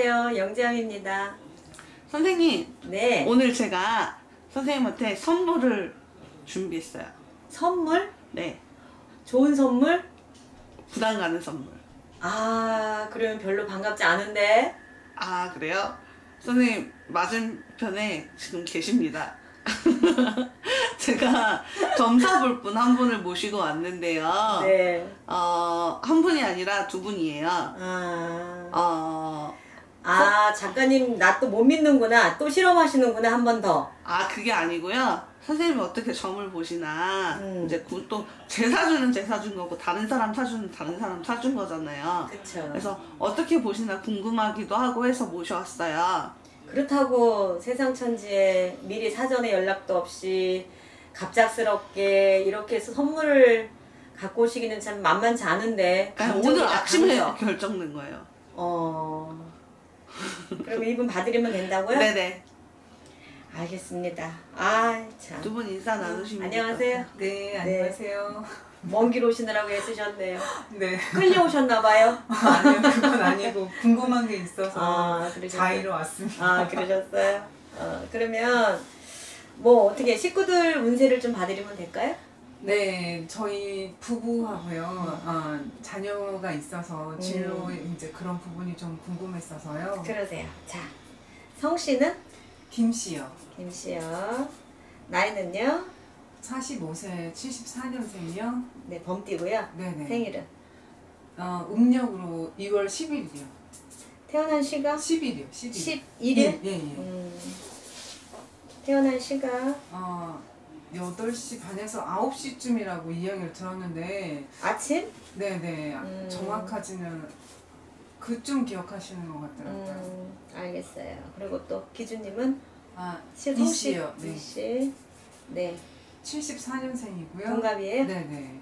안녕하세요. 영지영입니다. 선생님, 네. 오늘 제가 선생님한테 선물을 준비했어요. 선물? 네, 좋은 선물? 부담 가는 선물. 아, 그러면 별로 반갑지 않은데? 아, 그래요? 선생님, 맞은편에 지금 계십니다. 제가 점사 볼 분 한 분을 모시고 왔는데요. 네. 어, 한 분이 아니라 두 분이에요. 아, 어, 아 작가님 나 또 못 믿는구나. 또 실험하시는구나, 한 번 더. 아, 그게 아니고요. 선생님이 어떻게 점을 보시나. 음. 이제 그또제 사주는 제 사준 거고, 다른 사람 사주는 다른 사람 사준 거잖아요. 그쵸. 그래서 어떻게 보시나 궁금하기도 하고 해서 모셔왔어요. 그렇다고 세상 천지에 미리 사전에 연락도 없이 갑작스럽게 이렇게 해서 선물을 갖고 오시기는 참 만만치 않은데. 그냥 감정이다, 오늘 아침에. 결정된 거예요. 어. 그럼 이분 봐드리면 된다고요? 네네. 알겠습니다. 아, 참. 두 분 인사 나누시면 안녕하세요. 네, 안녕하세요. 먼 길 오시느라고 애쓰셨네요. 네. 끌려오셨나봐요. 아니요, 그건 아니고 궁금한 게 있어서 아, 그러셨어요? 자의로 왔습니다. 아, 그러셨어요? 어, 그러면 뭐 어떻게 식구들 운세를 좀 봐드리면 될까요? 네, 저희 부부하고요. 어, 자녀가 있어서 음. 진로 이제 그런 부분이 좀 궁금했어서요. 그러세요. 자, 성 씨는 김 씨요. 김 씨요. 나이는요? 45세 74년생이요. 네, 범띠고요. 네네. 생일은? 어, 음력으로 2월 10일이요. 태어난 시가 10일이요. 10일. 11일? 예, 예. 음, 태어난 시가 어, 8시 반에서 9시쯤이라고 이야기를 들었는데 아침? 네네 음. 정확하지는 그쯤 기억하시는 것 같더라고요. 음, 알겠어요. 그리고 또 기준님은 아 이씨요. 네. 이씨. 네. 74년생이고요. 동갑이에요? 네네.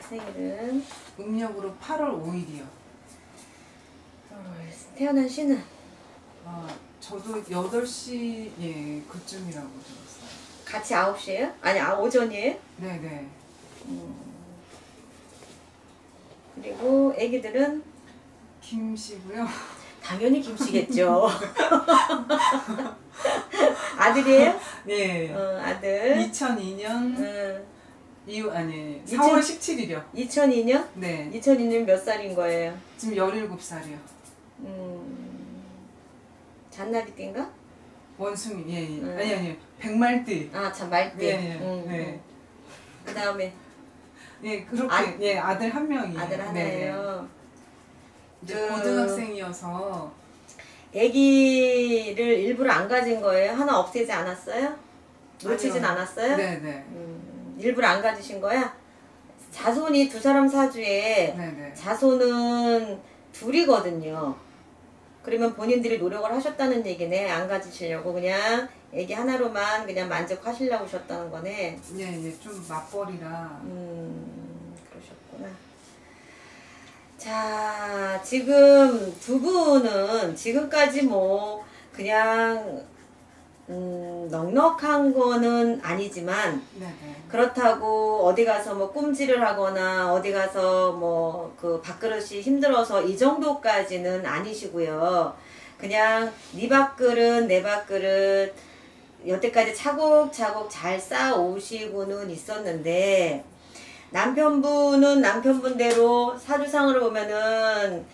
생일은 음력으로 8월 5일이요. 태어난 시는 아 저도 8시 예 그쯤이라고 들었어요. 같이 9시에요? 아니, 아, 오전이에요? 네네. 그리고 애기들은 김 씨고요. 당연히 김씨겠죠. 아들이에요? 네. 어, 아들. 2002년 음, 이후 아니 2000 4월 17일이요. 2002년? 네. 2002년 몇 살인 거예요? 지금 17살이요. 음, 잔나비띠인가? 원숭이 예, 예. 음. 아니 아니 백말띠. 아, 참, 말띠. 예, 예. 음, 네. 그 다음에 예 그렇게 아- 예 아들 한 명이에요. 아들. 하나예요. 이제 그- 고등학생이어서 애기를 일부러 안 가진 거예요? 하나 없애지 않았어요? 놓치진 아니요. 않았어요? 네네 음, 일부러 안 가지신 거야? 자손이 두 사람 사주에 네네 자손은 둘이거든요. 그러면 본인들이 노력을 하셨다는 얘기네. 안 가지시려고 그냥 애기 하나로만 그냥 만족하시려고 하셨다는 거네. 예예좀 맞벌이라 음, 그러셨구나. 자, 지금 두 분은 지금까지 뭐 그냥 음, 넉넉한 거는 아니지만 네네 그렇다고 어디 가서 뭐 꼼질을 하거나 어디 가서 뭐 그 밥그릇이 힘들어서 이 정도까지는 아니시고요. 그냥 네 밥그릇 내 밥그릇 여태까지 차곡차곡 잘 쌓아오시고는 있었는데 남편분은 남편분대로 사주상으로 보면은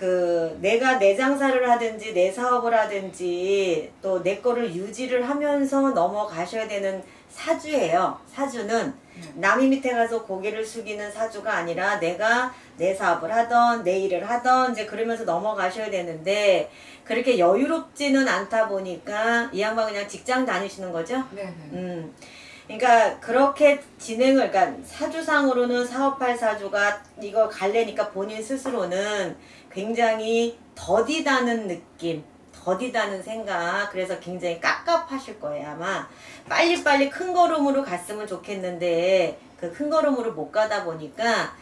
그 내가 내 장사를 하든지 내 사업을 하든지 또 내 거를 유지를 하면서 넘어가셔야 되는 사주예요. 사주는 남이 밑에 가서 고개를 숙이는 사주가 아니라 내가 내 사업을 하던 내 일을 하던 이제 그러면서 넘어가셔야 되는데 그렇게 여유롭지는 않다 보니까 이 양반 그냥 직장 다니시는 거죠? 네네 음. 그러니까 그렇게 진행을 그러니까 사주상으로는 사업할 사주가 이거 갈래니까 본인 스스로는 굉장히 더디다는 느낌, 더디다는 생각. 그래서 굉장히 깝깝하실 거예요, 아마. 빨리빨리 큰 걸음으로 갔으면 좋겠는데 그 큰 걸음으로 못 가다 보니까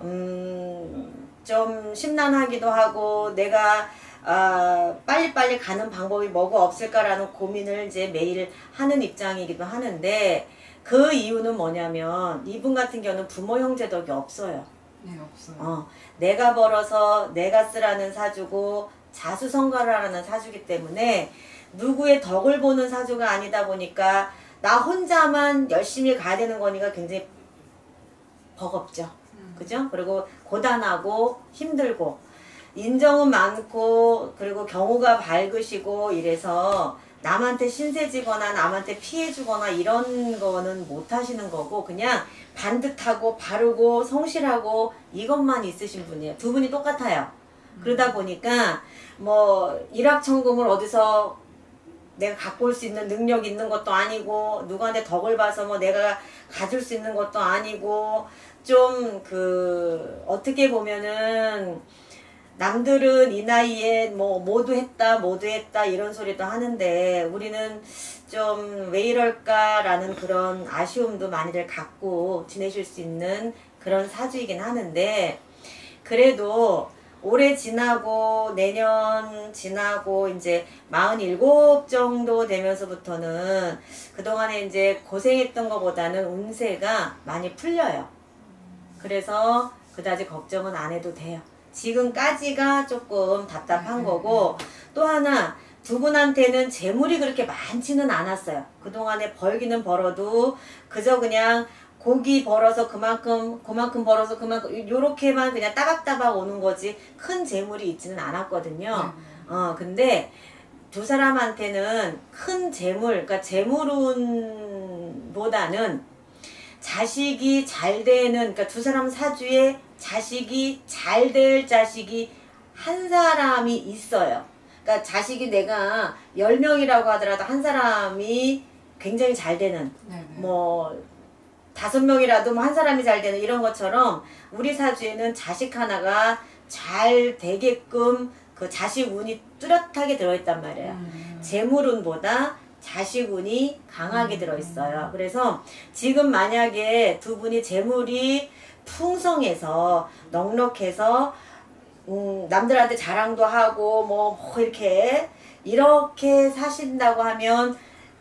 음, 좀 심란하기도 하고 내가 아, 빨리빨리 가는 방법이 뭐가 없을까라는 고민을 이제 매일 하는 입장이기도 하는데 그 이유는 뭐냐면 이분 같은 경우는 부모 형제 덕이 없어요. 네 없어요 어, 내가 벌어서 내가 쓰라는 사주고 자수성가라는 사주기 때문에 누구의 덕을 보는 사주가 아니다 보니까 나 혼자만 열심히 가야 되는 거니까 굉장히 버겁죠. 그죠? 그리고 고단하고 힘들고 인정은 많고 그리고 경우가 밝으시고 이래서 남한테 신세지거나 남한테 피해주거나 이런 거는 못 하시는 거고 그냥 반듯하고 바르고 성실하고 이것만 있으신 분이에요. 두 분이 똑같아요. 그러다 보니까 뭐 일확천금을 어디서 내가 갖고 올 수 있는 능력 있는 것도 아니고 누구한테 덕을 봐서 뭐 내가 가질 수 있는 것도 아니고 좀 그 어떻게 보면은 남들은 이 나이에 뭐 모두 했다 모두 했다 이런 소리도 하는데 우리는 좀 왜 이럴까라는 그런 아쉬움도 많이들 갖고 지내실 수 있는 그런 사주이긴 하는데 그래도 올해 지나고 내년 지나고 이제 47 정도 되면서부터는 그동안에 이제 고생했던 것보다는 운세가 많이 풀려요. 그래서 그다지 걱정은 안 해도 돼요. 지금까지가 조금 답답한 거고 또 하나 두 분한테는 재물이 그렇게 많지는 않았어요. 그동안에 벌기는 벌어도 그저 그냥 고기 벌어서 그만큼 그만큼 벌어서 그만큼 요렇게만 그냥 따박따박 오는 거지 큰 재물이 있지는 않았거든요. 어 근데 두 사람한테는 큰 재물 그러니까 재물운보다는 자식이 잘 되는 그러니까 두 사람 사주에 자식이 잘 될 자식이 한 사람이 있어요. 그러니까 자식이 내가 10명이라고 하더라도 한 사람이 굉장히 잘 되는 네네. 뭐 다섯 명이라도 뭐 한 사람이 잘 되는 이런 것처럼 우리 사주에는 자식 하나가 잘 되게끔 그 자식 운이 뚜렷하게 들어있단 말이에요. 음. 재물운보다 자식 운이 강하게 들어있어요. 그래서 지금 만약에 두 분이 재물이 풍성해서 넉넉해서 음, 남들한테 자랑도 하고 뭐, 뭐 이렇게 이렇게 사신다고 하면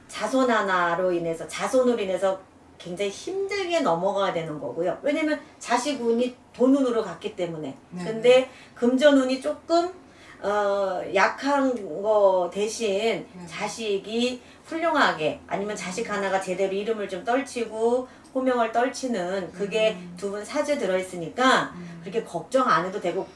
자손 하나로 인해서 자손으로 인해서 굉장히 힘들게 넘어가야 되는 거고요. 왜냐면 자식 운이 돈 운으로 갔기 때문에. 네. 근데 금전 운이 조금 어 약한 거 대신 네. 자식이 훌륭하게 아니면 자식 하나가 제대로 이름을 좀 떨치고 호명을 떨치는 그게 음. 두분 사주에 들어있으니까 그렇게 걱정 안 해도 되고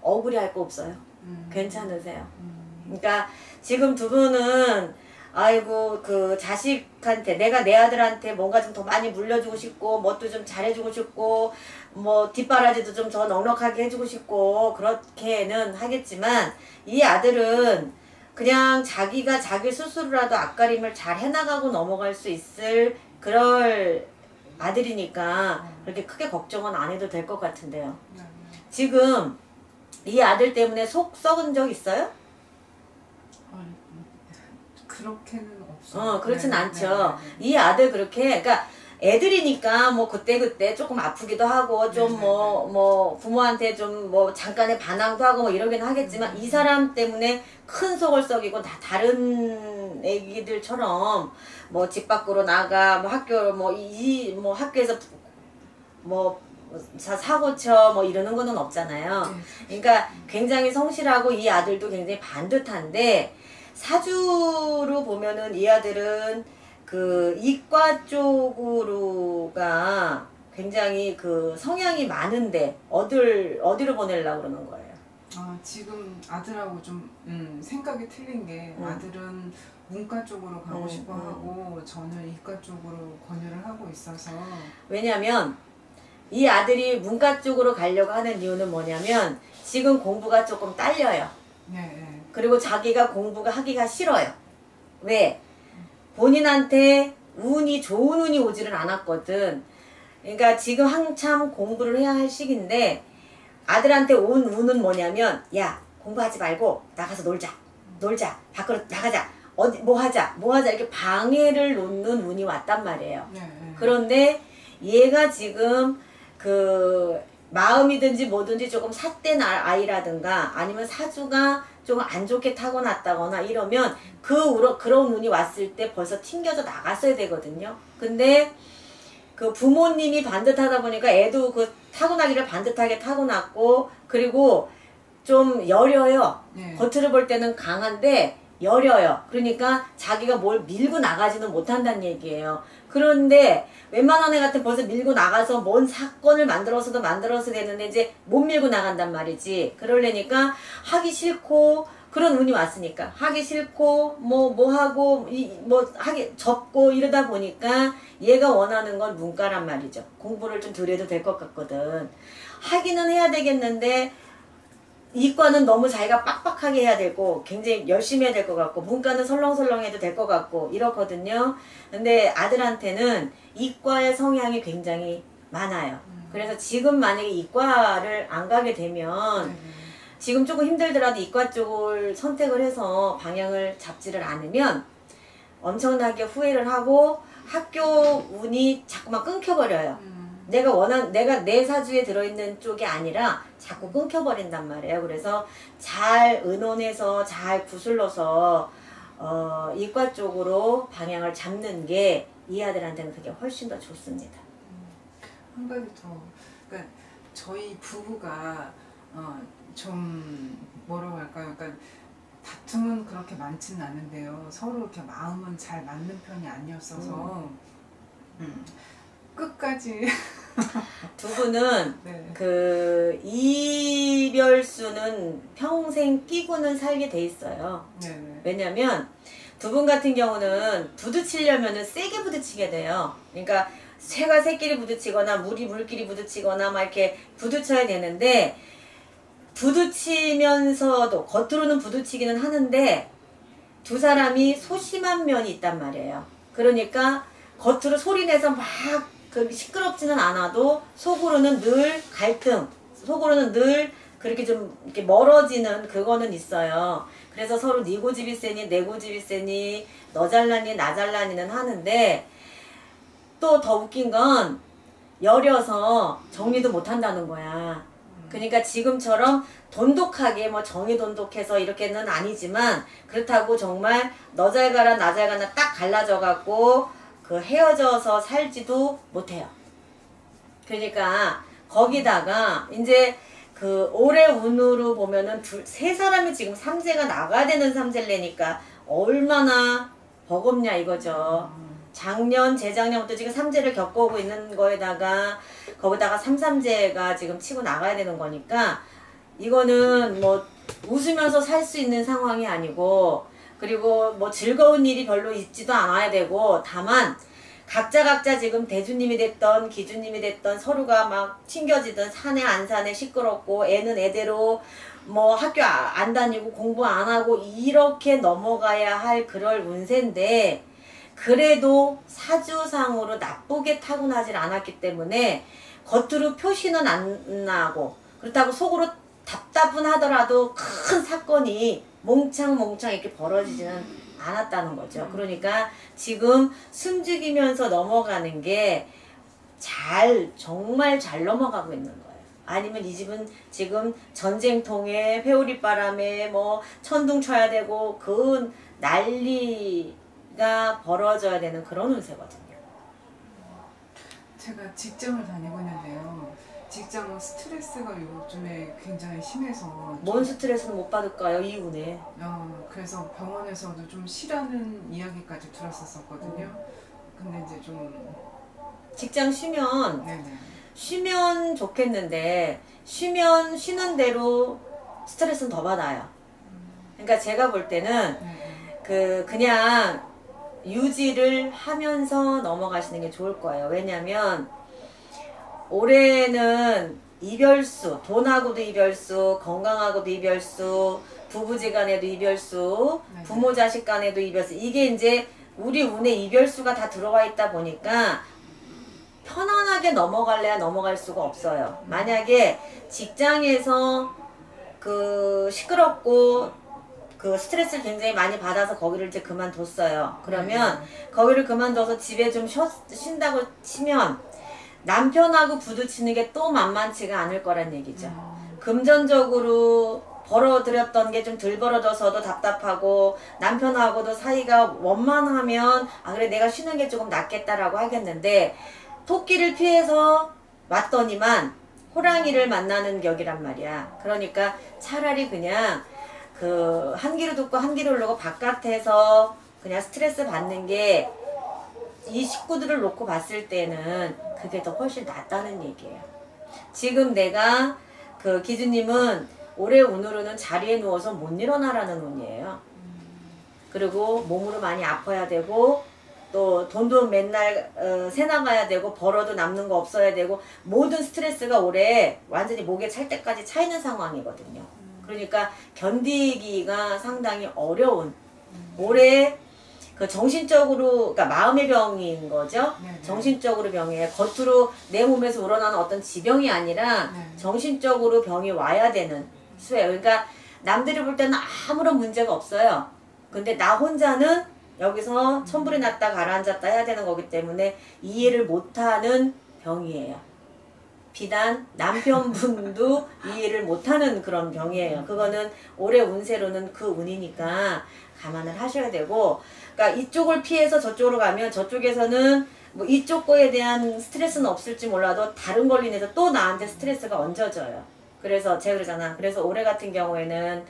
억울해할 거 없어요. 음. 괜찮으세요. 음. 그러니까 지금 두 분은 아이고 그 자식한테 내가 내 아들한테 뭔가 좀 더 많이 물려주고 싶고 뭣도 좀 잘해주고 싶고 뭐 뒷바라지도 좀 더 넉넉하게 해주고 싶고 그렇게는 하겠지만 이 아들은 그냥 자기가 자기 스스로라도 앞가림을 잘 해나가고 넘어갈 수 있을 그럴 아들이니까 그렇게 크게 걱정은 안 해도 될 것 같은데요. 네. 지금 이 아들 때문에 속 썩은 적 있어요? 어, 그렇게는 없어요. 어, 그렇진 네, 않죠. 네, 네. 이 아들 그렇게, 그러니까 애들이니까 뭐 그때그때 조금 아프기도 하고 좀 네, 뭐, 뭐 부모한테 좀 뭐 잠깐의 반항도 하고 뭐 이러긴 하겠지만 음. 이 사람 때문에 큰 속을 썩이고 다 다른 애기들처럼 뭐 집 밖으로 나가 뭐 학교 뭐 이 뭐 학교에서 뭐 사- 사고 쳐 뭐 이러는 거는 없잖아요. 네. 그러니까 굉장히 성실하고 이 아들도 굉장히 반듯한데 사주로 보면은 이 아들은 그 이과 쪽으로가 굉장히 그 성향이 많은데 어딜 어디로 보내려고 그러는 거예요. 아, 지금 아들하고 좀 음, 생각이 틀린 게 음. 아들은 문과 쪽으로 가고 음, 싶어 음. 하고 저는 이과 쪽으로 권유를 하고 있어서 왜냐면 이 아들이 문과 쪽으로 가려고 하는 이유는 뭐냐면 지금 공부가 조금 딸려요. 네, 네. 그리고 자기가 공부가 하기가 싫어요. 왜? 본인한테 운이 좋은 운이 오지를 않았거든. 그러니까 지금 한참 공부를 해야 할 시기인데 아들한테 온 운은 뭐냐면 야 공부하지 말고 나가서 놀자 놀자 밖으로 나가자 어디 뭐 하자 뭐 하자 이렇게 방해를 놓는 운이 왔단 말이에요. 네, 네. 그런데 얘가 지금 그 마음이든지 뭐든지 조금 삿된 아- 아이라든가 아니면 사주가 좀안 좋게 타고났다거나 이러면 그 우러, 그런 운이 왔을 때 벌써 튕겨져 나갔어야 되거든요. 근데 그 부모님이 반듯하다 보니까 애도 그 타고나기를 반듯하게 타고났고 그리고 좀 여려요. 네. 겉으로 볼 때는 강한데 여려요. 그러니까 자기가 뭘 밀고 나가지는 못한다는 얘기예요. 그런데 웬만한 애 같은 벌써 밀고 나가서 뭔 사건을 만들어서도 만들어서 되는데 이제 못 밀고 나간단 말이지. 그러려니까 하기 싫고 그런 운이 왔으니까 하기 싫고 뭐뭐 하고 이 뭐 하기 접고 이러다 보니까 얘가 원하는 건 문과란 말이죠. 공부를 좀 덜 해도 될 것 같거든. 하기는 해야 되겠는데 이과는 너무 자기가 빡빡하게 해야 되고 굉장히 열심히 해야 될 것 같고 문과는 설렁설렁해도 될 것 같고 이렇거든요. 근데 아들한테는 이과의 성향이 굉장히 많아요. 그래서 지금 만약에 이과를 안 가게 되면 네. 지금 조금 힘들더라도 이과 쪽을 선택을 해서 방향을 잡지를 않으면 엄청나게 후회를 하고 학교 운이 자꾸만 끊겨버려요. 음. 내가 원한 내가 내 사주에 들어있는 쪽이 아니라 자꾸 끊겨버린단 말이에요. 그래서 잘 의논해서 잘 구슬러서 어, 이과 쪽으로 방향을 잡는 게 이 아들한테는 그게 훨씬 더 좋습니다. 한 가지 더, 그러니까 저희 부부가 어, 좀 뭐라고 할까요? 그러니까 다툼은 그렇게 많지는 않은데요. 서로 이렇게 마음은 잘 맞는 편이 아니었어서 음, 끝까지 두 분은 네. 그 이별수는 평생 끼고는 살게 돼 있어요. 네네. 왜냐면 두 분 같은 경우는 부딪히려면은 세게 부딪히게 돼요. 그러니까 새가 새끼리 부딪히거나 물이 물끼리 부딪히거나 막 이렇게 부딪혀야 되는데 부딪히면서도 겉으로는 부딪히기는 하는데 두 사람이 소심한 면이 있단 말이에요. 그러니까 겉으로 소리내서 막 그 시끄럽지는 않아도 속으로는 늘 갈등, 속으로는 늘 그렇게 좀 이렇게 멀어지는 그거는 있어요. 그래서 서로 네 고집이 세니 내 고집이 세니 너 잘나니 나 잘나니는 하는데 또 더 웃긴 건 여려서 정리도 못 한다는 거야. 그러니까 지금처럼 돈독하게 뭐 정이 돈독해서 이렇게는 아니지만 그렇다고 정말 너 잘 가라 나 잘 가나 딱 갈라져 갖고 그 헤어져서 살지도 못해요. 그러니까 거기다가 이제 그 올해 운으로 보면은 둘, 세 사람이 지금 삼재가 나가야 되는 삼재래니까 얼마나 버겁냐 이거죠. 작년, 재작년부터 지금 삼재를 겪어오고 있는 거에다가 거기다가 삼삼재가 지금 치고 나가야 되는 거니까 이거는 뭐 웃으면서 살 수 있는 상황이 아니고 그리고 뭐 즐거운 일이 별로 있지도 않아야 되고 다만 각자 각자 지금 대주님이 됐던 기주님이 됐던 서로가 막 튕겨지든 사내 안 사내 시끄럽고 애는 애대로 뭐 학교 아- 안 다니고 공부 안 하고 이렇게 넘어가야 할 그럴 운세인데 그래도 사주상으로 나쁘게 타고나질 않았기 때문에 겉으로 표시는 안 나고 그렇다고 속으로 답답은 하더라도 큰 사건이 몽창몽창 이렇게 벌어지지는 않았다는 거죠. 그러니까 지금 숨죽이면서 넘어가는 게 잘, 정말 잘 넘어가고 있는 거예요. 아니면 이 집은 지금 전쟁통에 회오리 바람에 뭐 천둥 쳐야 되고 그 난리가 벌어져야 되는 그런 운세거든요. 제가 직장을 다니고 있는데요. 직장은 스트레스가 요즘에 굉장히 심해서 뭔 스트레스는 못 받을까요? 이 운에. 어, 그래서 병원에서도 좀 쉬라는 이야기까지 들었었거든요. 근데 이제 좀 직장 쉬면 네네. 쉬면 좋겠는데 쉬면 쉬는 대로 스트레스는 더 받아요. 그러니까 제가 볼 때는 네네. 그 그냥 유지를 하면서 넘어가시는 게 좋을 거예요. 왜냐면 올해는 이별수, 돈하고도 이별수, 건강하고도 이별수, 부부지 간에도 이별수, 네. 부모 자식 간에도 이별수. 이게 이제 우리 운에 이별수가 다 들어와 있다 보니까 편안하게 넘어갈래야 넘어갈 수가 없어요. 만약에 직장에서 그 시끄럽고 그 스트레스를 굉장히 많이 받아서 거기를 이제 그만뒀어요. 그러면 거기를 그만둬서 집에 좀 쉬, 쉰다고 치면 남편하고 부딪히는 게 또 만만치가 않을 거란 얘기죠. 음, 금전적으로 벌어들였던 게 좀 덜 벌어져서도 답답하고 남편하고도 사이가 원만하면 아 그래 내가 쉬는 게 조금 낫겠다라고 하겠는데 토끼를 피해서 왔더니만 호랑이를 만나는 격이란 말이야. 그러니까 차라리 그냥 그한 귀로 듣고 한 귀로 흐르고 바깥에서 그냥 스트레스 받는 게 이 식구들을 놓고 봤을 때는 그게 더 훨씬 낫다는 얘기예요. 지금 내가 그 기주님은 올해 운으로는 자리에 누워서 못 일어나라는 운이에요. 그리고 몸으로 많이 아파야 되고 또 돈도 맨날 어, 새 나가야 되고 벌어도 남는 거 없어야 되고 모든 스트레스가 올해 완전히 목에 찰 때까지 차 있는 상황이거든요. 그러니까 견디기가 상당히 어려운 올해 그 정신적으로 그러니까 마음의 병인 거죠. 네네. 정신적으로 병이에요. 겉으로 내 몸에서 우러나는 어떤 지병이 아니라 네. 정신적으로 병이 와야 되는 수예요. 그러니까 남들이 볼 때는 아무런 문제가 없어요. 근데 나 혼자는 여기서 천불이 났다 가라앉았다 해야 되는 거기 때문에 이해를 못하는 병이에요. 비단 남편분도 이해를 못하는 그런 병이에요. 그거는 올해 운세로는 그 운이니까 감안을 하셔야 되고, 그러니까 이쪽을 피해서 저쪽으로 가면 저쪽에서는 뭐 이쪽 거에 대한 스트레스는 없을지 몰라도 다른 걸로 인해서 또 나한테 스트레스가 얹어져요. 그래서 제가 그러잖아. 그래서 올해 같은 경우에는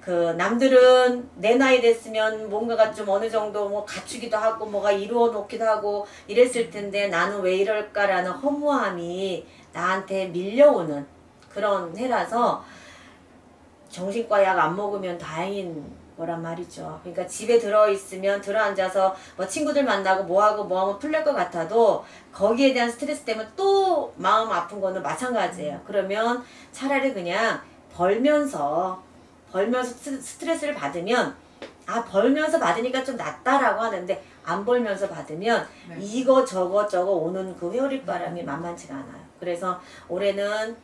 그 남들은 내 나이 됐으면 뭔가가 좀 어느 정도 뭐 갖추기도 하고 뭐가 이루어 놓기도 하고 이랬을 텐데 나는 왜 이럴까라는 허무함이 나한테 밀려오는 그런 해라서 정신과 약 안 먹으면 다행인 거란 말이죠. 그러니까 집에 들어 있으면 들어 앉아서 뭐 친구들 만나고 뭐 하고 뭐 하면 풀릴 것 같아도 거기에 대한 스트레스 때문에 또 마음 아픈 거는 마찬가지예요. 그러면 차라리 그냥 벌면서 벌면서 스트- 스트레스를 받으면 아 벌면서 받으니까 좀 낫다라고 하는데 안 벌면서 받으면 네. 이거 저거 저거 오는 그 회오리 바람이 만만치가 않아요. 그래서 올해는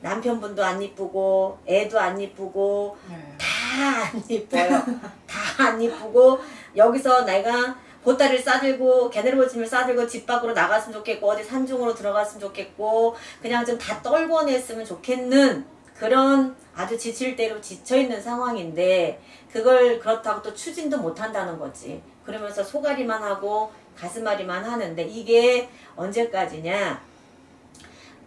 남편분도 안 이쁘고 애도 안 이쁘고 네. 다안 이뻐요. 다 안 이쁘고 여기서 내가 보따리를 싸들고 개내리고짐을 싸들고 집 밖으로 나갔으면 좋겠고 어디 산중으로 들어갔으면 좋겠고 그냥 좀 다 떨궈냈으면 좋겠는 그런 아주 지칠 대로 지쳐있는 상황인데 그걸 그렇다고 또 추진도 못한다는 거지. 그러면서 소가리만 하고 가슴앓이만 하는데 이게 언제까지냐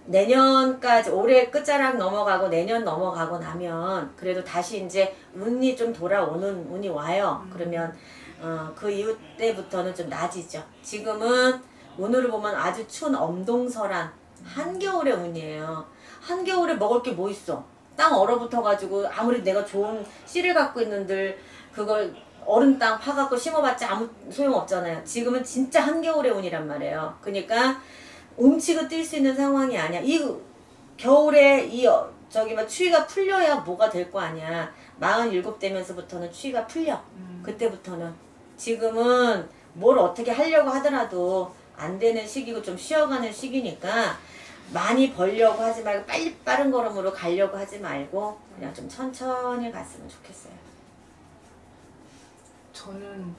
내년까지 올해 끝자락 넘어가고 내년 넘어가고 나면 그래도 다시 이제 운이 좀 돌아오는 운이 와요. 그러면 어, 그 이후 때부터는 좀 나아지죠. 지금은 운으로 보면 아주 추운 엄동설한 한겨울의 운이에요. 한겨울에 먹을 게 뭐 있어? 땅 얼어붙어가지고 아무리 내가 좋은 씨를 갖고 있는들 그걸 얼은 땅 파갖고 심어봤자 아무 소용 없잖아요. 지금은 진짜 한겨울의 운이란 말이에요. 그러니까 움치고 뛸 수 있는 상황이 아니야. 이 겨울에 이 어, 저기 막 추위가 풀려야 뭐가 될 거 아니야. 47 되면서부터는 추위가 풀려. 음. 그때부터는 지금은 뭘 어떻게 하려고 하더라도 안 되는 시기고 좀 쉬어가는 시기니까 많이 벌려고 하지 말고 빨리 빠른 걸음으로 가려고 하지 말고 그냥 좀 천천히 갔으면 좋겠어요. 저는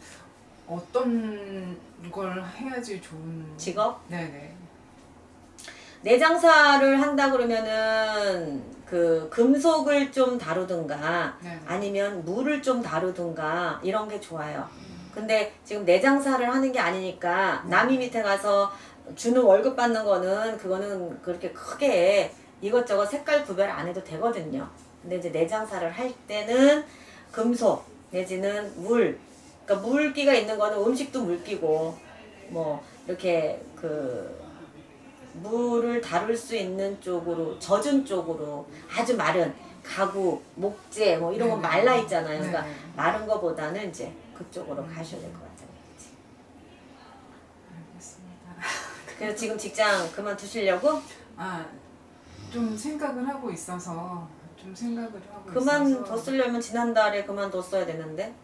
어떤 걸 해야지 좋은 직업? 네네. 내 장사를 한다 그러면은 그 금속을 좀 다루든가 네. 아니면 물을 좀 다루든가 이런 게 좋아요. 근데 지금 내 장사를 하는 게 아니니까 남이 밑에 가서 주는 월급 받는 거는 그거는 그렇게 크게 이것저것 색깔 구별 안 해도 되거든요. 근데 이제 내 장사를 할 때는 금속 내지는 물, 그러니까 물기가 있는 거는 음식도 물기고 뭐 이렇게 그 물을 다룰 수 있는 쪽으로 젖은 쪽으로 아주 마른 가구, 목재 뭐 이런 건 네네. 말라 있잖아요. 그러니까 네네. 마른 거보다는 이제 그쪽으로 가셔야 될 것 같아요. 알겠습니다. 그래서 지금 직장 그만두시려고 아, 좀 생각을 하고 있어서 좀 생각을 하고 있어서 그만뒀으려면 지난달에 그만뒀어야 되는데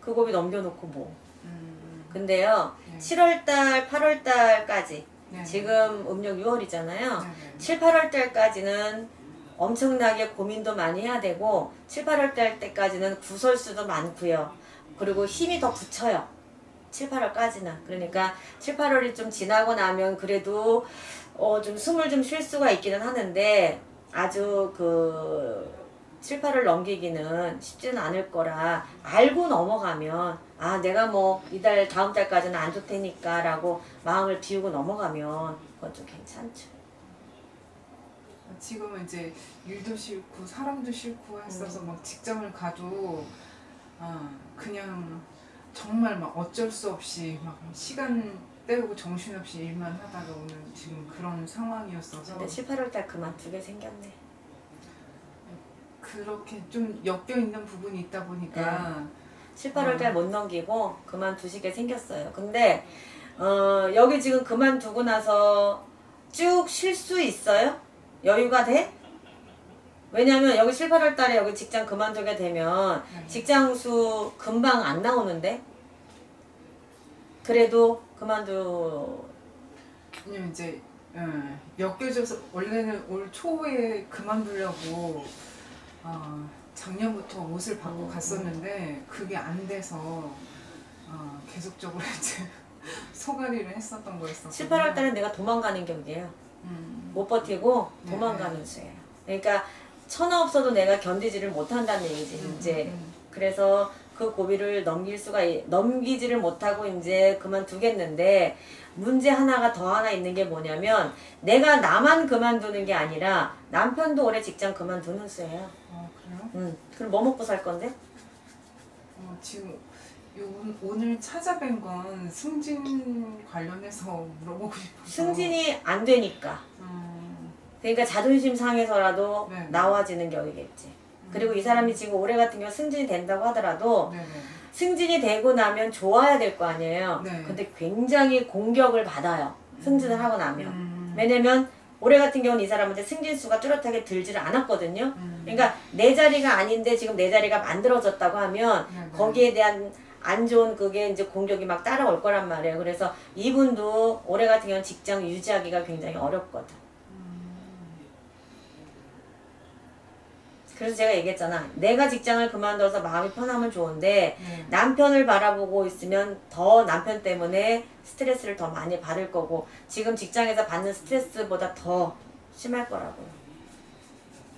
그 고비 넘겨놓고 뭐. 음, 근데요 네. 7월달, 8월달까지 네. 지금 음력 6월이잖아요. 네네. 7, 8월 달까지는 엄청나게 고민도 많이 해야 되고 7, 8월 달 때까지는 구설수도 많고요. 그리고 힘이 더 붙여요. 7, 8월까지는. 그러니까 7, 8월이 좀 지나고 나면 그래도 어, 좀 숨을 좀 쉴 수가 있기는 하는데 아주 그 7, 8월 넘기기는 쉽지는 않을 거라 알고 넘어가면 아 내가 뭐 이달 다음 달까지는 안 좋다니까 라고 마음을 비우고 넘어가면 그건 좀 괜찮죠. 지금은 이제 일도 싫고 사람도 싫고 했어서 음. 막 직장을 가도 아 그냥 정말 막 어쩔 수 없이 막 시간 때우고 정신없이 일만 하다가 오늘 지금 그런 상황이었어서 근데 7, 8월 달 그만두게 생겼네. 그렇게 좀 엮여 있는 부분이 있다 보니까 7, 8월 달못 넘기고 그만두시게 생겼어요. 근데 어, 여기 지금 그만두고 나서 쭉 쉴 수 있어요? 여유가 돼? 왜냐면 여기 7, 8월 달에 여기 직장 그만두게 되면 네. 직장 수 금방 안 나오는데 그래도 그만두 왜냐면 이제 어, 엮여져서 원래는 올 초에 그만두려고 어, 작년부터 옷을 받고 음, 갔었는데 그게 안 돼서 어, 계속적으로 이제 소가리를 했었던 거였었거든요. 7, 8월 달에 내가 도망가는 격이에요. 음, 못 버티고 네. 도망가는 수예요. 그러니까 천하 없어도 내가 견디지를 못한다는 얘기지 음, 이제. 음, 그래서 그 고비를 넘길 수가 있- 넘기지를 못하고 이제 그만두겠는데 문제 하나가 더 하나 있는 게 뭐냐면 내가 나만 그만두는 게 아니라 남편도 올해 직장 그만두는 수예요. 음. 그럼 뭐 먹고 살 건데? 어, 지금 요, 오늘 찾아뵌 건 승진 관련해서 물어보고 싶어서 승진이 안 되니까. 음, 그러니까 자존심 상해서라도 네. 나와지는 격이겠지. 그리고 이 사람이 지금 올해 같은 경우 승진이 된다고 하더라도 네네. 승진이 되고 나면 좋아야 될 거 아니에요. 네. 근데 굉장히 공격을 받아요. 승진을 하고 나면. 음, 왜냐면 올해 같은 경우는 이 사람한테 승진수가 뚜렷하게 들지를 않았거든요. 음, 그러니까 내 자리가 아닌데 지금 내 자리가 만들어졌다고 하면 네네. 거기에 대한 안 좋은 그게 이제 공격이 막 따라올 거란 말이에요. 그래서 이분도 올해 같은 경우는 직장 유지하기가 굉장히 어렵거든. 그래서 제가 얘기했잖아. 내가 직장을 그만둬서 마음이 편하면 좋은데 네. 남편을 바라보고 있으면 더 남편 때문에 스트레스를 더 많이 받을 거고 지금 직장에서 받는 스트레스보다 더 심할 거라고요.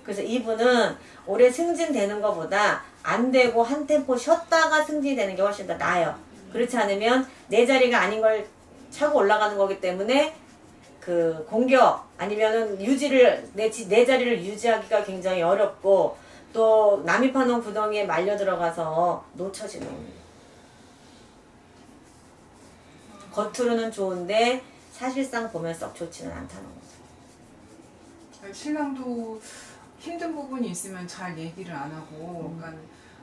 그래서 이분은 올해 승진되는 것보다 안 되고 한 템포 쉬었다가 승진되는 게 훨씬 더 나아요. 그렇지 않으면 내 자리가 아닌 걸 차고 올라가는 거기 때문에 그 공격 아니면은 유지를 내, 지- 내 자리를 유지하기가 굉장히 어렵고 또 남입하는 구덩이에 말려 들어가서 놓쳐지는. 겉으로는 좋은데 사실상 보면 썩 좋지는 않다는 거죠. 신랑도 힘든 부분이 있으면 잘 얘기를 안 하고, 음. 그러니까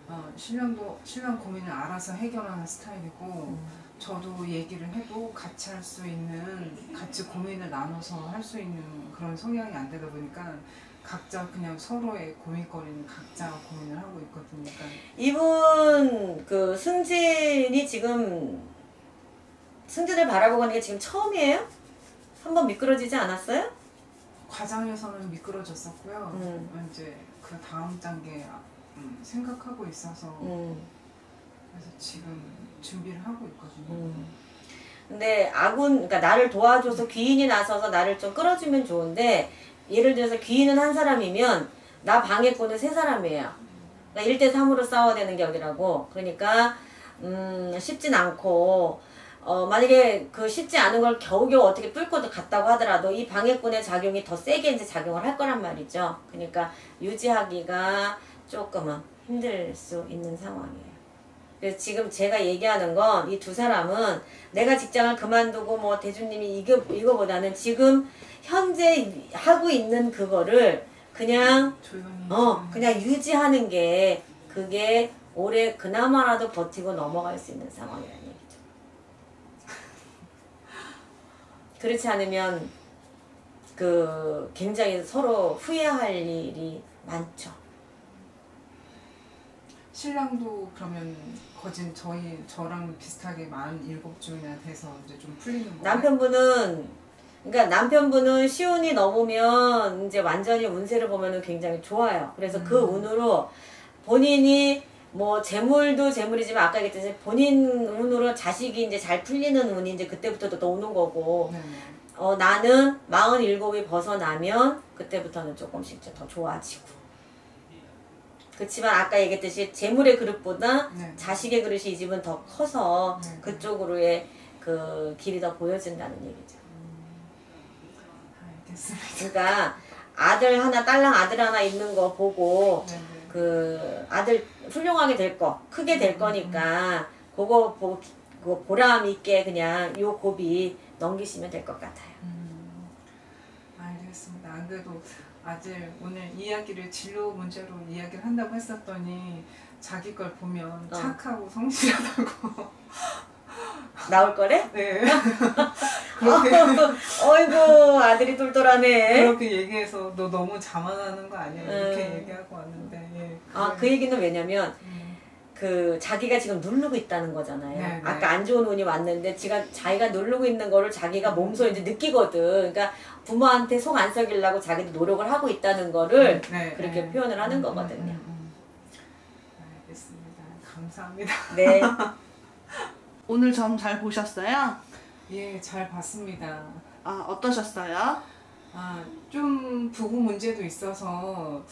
어, 신랑도 신랑 고민을 알아서 해결하는 스타일이고, 저도 얘기를 해도 같이 할 수 있는, 같이 고민을 나눠서 할 수 있는 그런 성향이 안 되다 보니까 각자 그냥 서로의 고민거리는 각자 고민을 하고 있거든요. 그러니까 이분 그 승진이 지금 승진을 바라보고 하는 게 지금 처음이에요? 한번 미끄러지지 않았어요? 과장에서는 미끄러졌었고요. 음. 이제 그 다음 단계 음, 생각하고 있어서 음. 그래서 지금 준비를 하고 있거든요. 음. 근데 아군, 그러니까 나를 도와줘서 귀인이 나서서 나를 좀 끌어주면 좋은데 예를 들어서 귀인은 한 사람이면 나 방해꾼은 세 사람이에요. 그러니까 1대 3으로 싸워야 되는 격이라고. 그러니까 음, 쉽진 않고 어, 만약에 그 쉽지 않은 걸 겨우겨우 어떻게 뚫고 갔다고 하더라도 이 방해꾼의 작용이 더 세게 이제 작용을 할 거란 말이죠. 그러니까 유지하기가 조금은 힘들 수 있는 상황이에요. 그래서 지금 제가 얘기하는 건 이 두 사람은 내가 직장을 그만두고 뭐 대주님이 이거, 이거보다는 지금 현재 하고 있는 그거를 그냥 어 그냥 유지하는 게 그게 올해 그나마라도 버티고 넘어갈 수 있는 상황이라는 얘기죠. 그렇지 않으면 그 굉장히 서로 후회할 일이 많죠. 신랑도 그러면 거진 저희 저랑 비슷하게 만 일곱 주나 돼서 이제 좀 풀리는 거예요. 남편분은 그러니까 남편분은 시운이 넘으면 이제 완전히 운세를 보면은 굉장히 좋아요. 그래서 그 음. 운으로 본인이 뭐 재물도 재물이지만 아까 얘기했듯이 본인 운으로 자식이 이제 잘 풀리는 운이 이제 그때부터 또 오는 거고 네네. 어 나는 47이 벗어나면 그때부터는 조금씩 이제 더 좋아지고 그렇지만 아까 얘기했듯이 재물의 그릇보다 네. 자식의 그릇이 이 집은 더 커서 네. 그쪽으로의 그 길이 더 보여진다는 얘기죠. 알겠습니다. 그러니까 아들 하나 딸랑 아들 하나 있는 거 보고 네네. 그 아들 훌륭하게 될 거 크게 될 거니까 그거 보고 기- 그거 보람 있게 그냥 요 고비 넘기시면 될 것 같아요. 음, 알겠습니다. 안 그래도 아들 오늘 이야기를 진로 문제로 이야기를 한다고 했었더니 자기 걸 보면 어. 착하고 성실하다고. 나올 거래? 네. 그렇게 어이구 아들이 똘똘하네. 그렇게 얘기해서 너 너무 자만하는 거 아니야 이렇게 음. 얘기하고 왔는데. 예. 아그 얘기는 왜냐면 음, 그 자기가 지금 누르고 있다는 거잖아요. 네, 네. 아까 안 좋은 운이 왔는데 지가 자기가 누르고 있는 거를 자기가 몸소 이제 느끼거든. 그러니까 부모한테 속 안 썩이려고 자기도 노력을 하고 있다는 거를 네, 그렇게 네. 표현을 하는 음, 거거든요. 음, 음, 음. 알겠습니다. 감사합니다. 네. 오늘 점 잘 보셨어요? 예, 잘 봤습니다. 아 어떠셨어요? 아, 좀 부부 문제도 있어서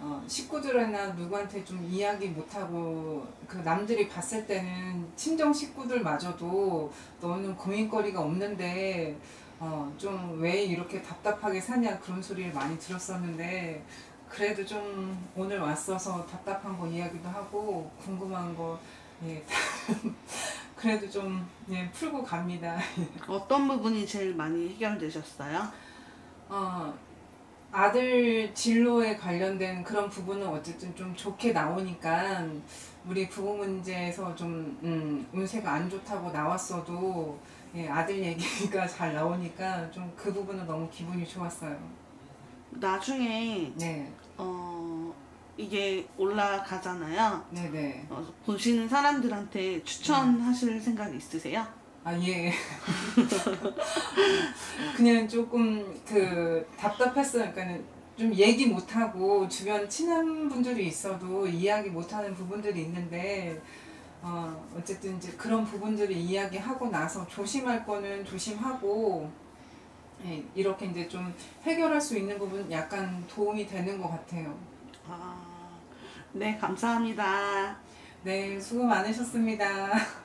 어, 식구들이나 누구한테 좀 이야기 못하고 그 남들이 봤을 때는 친정 식구들마저도 너는 고민거리가 없는데 어, 좀 왜 이렇게 답답하게 사냐 그런 소리를 많이 들었었는데 그래도 좀 오늘 왔어서 답답한 거 이야기도 하고 궁금한 거 예, 그래도 좀 예, 풀고 갑니다. 어떤 부분이 제일 많이 해결되셨어요? 어, 아들 진로에 관련된 그런 부분은 어쨌든 좀 좋게 나오니까 우리 부부 문제에서 좀 음, 운세가 안 좋다고 나왔어도 예, 아들 얘기가 잘 나오니까 좀 그 부분은 너무 기분이 좋았어요. 나중에 네, 어 이게 올라가잖아요. 네네. 어, 보시는 사람들한테 추천하실 생각 있으세요? 아, 예. 그냥 조금 그 답답했어요. 그러니까는 좀 얘기 못하고 주변 친한 분들이 있어도 이야기 못하는 부분들이 있는데 어, 어쨌든 이제 그런 부분들을 이야기하고 나서 조심할 거는 조심하고 예, 이렇게 이제 좀 해결할 수 있는 부분 약간 도움이 되는 것 같아요. 아, 네 감사합니다. 네, 수고 많으셨습니다.